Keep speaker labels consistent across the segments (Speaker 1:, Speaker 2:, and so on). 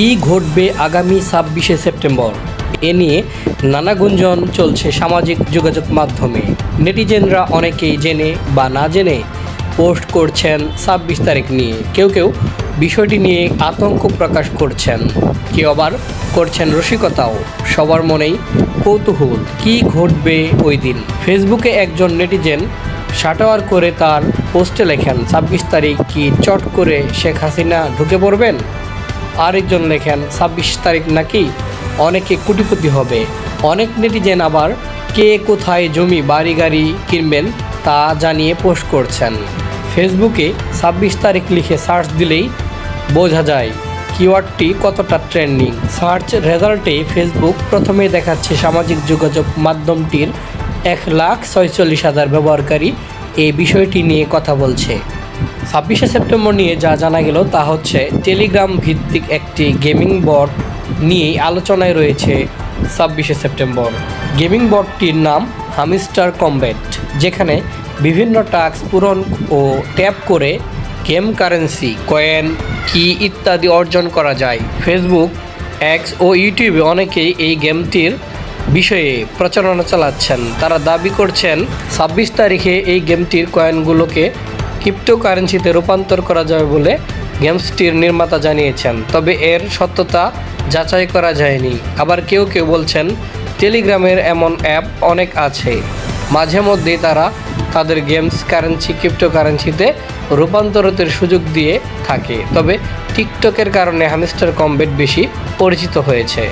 Speaker 1: কি ঘটবে আগামী ছাব্বিশে সেপ্টেম্বর? এ নিয়ে নানা গুঞ্জন চলছে সামাজিক যোগাযোগ মাধ্যমে। নেটিজেনরা অনেকেই জেনে বা না জেনে পোস্ট করছেন ছাব্বিশ তারিখ নিয়ে। কেউ কেউ বিষয়টি নিয়ে আতঙ্ক প্রকাশ করছেন। কেউ আবার করছেন রসিকতাও। সবার মনেই কৌতূহল। কি ঘটবে ওই দিন? ফেসবুকে একজন নেটিজেন শাটাওয়ার করে তার পোস্টে লেখেন, ছাব্বিশ তারিখ কি চট করে শেখ হাসিনা ঢুকে পড়বেন? আরেকজন লেখেন, ছাব্বিশ তারিখ নাকি অনেকে কোটিপতি হবে। অনেক নেটিজেন আবার কে কোথায় জমি, বাড়ি, গাড়ি কিনবেন তা জানিয়ে পোস্ট করছেন। ফেসবুকে ছাব্বিশ তারিখ লিখে সার্চ দিলেই বোঝা যায় কিওয়ার্ডটি কতটা ট্রেন্ডিং। সার্চ রেজাল্টে ফেসবুক প্রথমে দেখাচ্ছে সামাজিক যোগাযোগ মাধ্যমটির এক লাখ ছয়চল্লিশ হাজার ব্যবহারকারী এই বিষয়টি নিয়ে কথা বলছে। ছাব্বিশে সেপ্টেম্বর নিয়ে যা জানা গেল তা হচ্ছে, টেলিগ্রাম ভিত্তিক একটি গেমিং বট নিয়ে আলোচনায় রয়েছে ছাব্বিশে সেপ্টেম্বর। গেমিং বটটির নাম হামিস্টার কমব্যাট, যেখানে বিভিন্ন টাস্ক পূরণ ও ট্যাপ করে গেম কারেন্সি, কয়েন, কি ইত্যাদি অর্জন করা যায়। ফেসবুক অ্যাক্স ও ইউটিউবে অনেকেই এই গেমটির বিষয়ে প্রচারণা চালাচ্ছেন। তারা দাবি করছেন, ছাব্বিশ তারিখে এই গেমটির কয়েনগুলোকে ক্রিপ্টোকারেন্সিতে রূপান্তর করা যাবে বলে গেমসটির নির্মাতা জানিয়েছেন। তবে এর সত্যতা যাচাই করা যায়নি। আবার কেউ কেউ বলছেন, টেলিগ্রামের এমন অ্যাপ অনেক আছে। মাঝে মধ্যেই তারা তাদের গেমস কারেন্সি, ক্রিপ্টোকারেন্সিতে রূপান্তরিতের সুযোগ দিয়ে থাকে। তবে টিকটকের কারণে হামিস্টার কমবেট বেশি পরিচিত হয়েছে।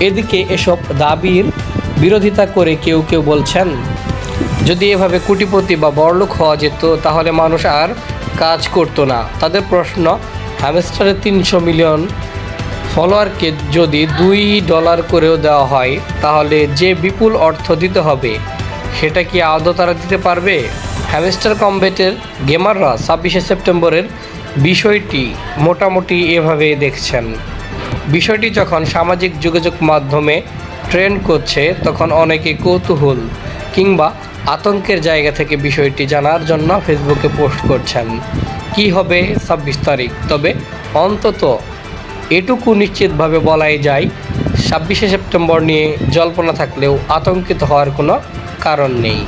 Speaker 1: এদিকে এসব দাবির বিরোধিতা করে কেউ কেউ বলছেন যদি এভাবে কোটিপতি বা বড়লোক হওয়া যেত, তাহলে মানুষ আর কাজ করতো না। তাদের প্রশ্ন, হ্যামস্টারের তিনশো মিলিয়ন ফলোয়ারকে যদি দুই ডলার করেও দেওয়া হয়, তাহলে যে বিপুল অর্থ দিতে হবে, সেটা কি আদৌ তারা দিতে পারবে? হ্যামস্টার কমবেটের গেমাররা ছাব্বিশে সেপ্টেম্বরের বিষয়টি মোটামুটি এভাবে দেখছেন। বিষয়টি যখন সামাজিক যোগাযোগ মাধ্যমে ট্রেন্ড করছে, তখন অনেকে কৌতূহল কিংবা আতঙ্কের জায়গা থেকে বিষয়টি জানার জন্য ফেসবুকে পোস্ট করছেন। কি হবে ছাব্বিশ তারিখ? তবে অন্তত এটুকু নিশ্চিতভাবে বলাই যায়, ছাব্বিশে সেপ্টেম্বর নিয়ে জল্পনা থাকলেও আতঙ্কিত হওয়ার কোনো কারণ নেই।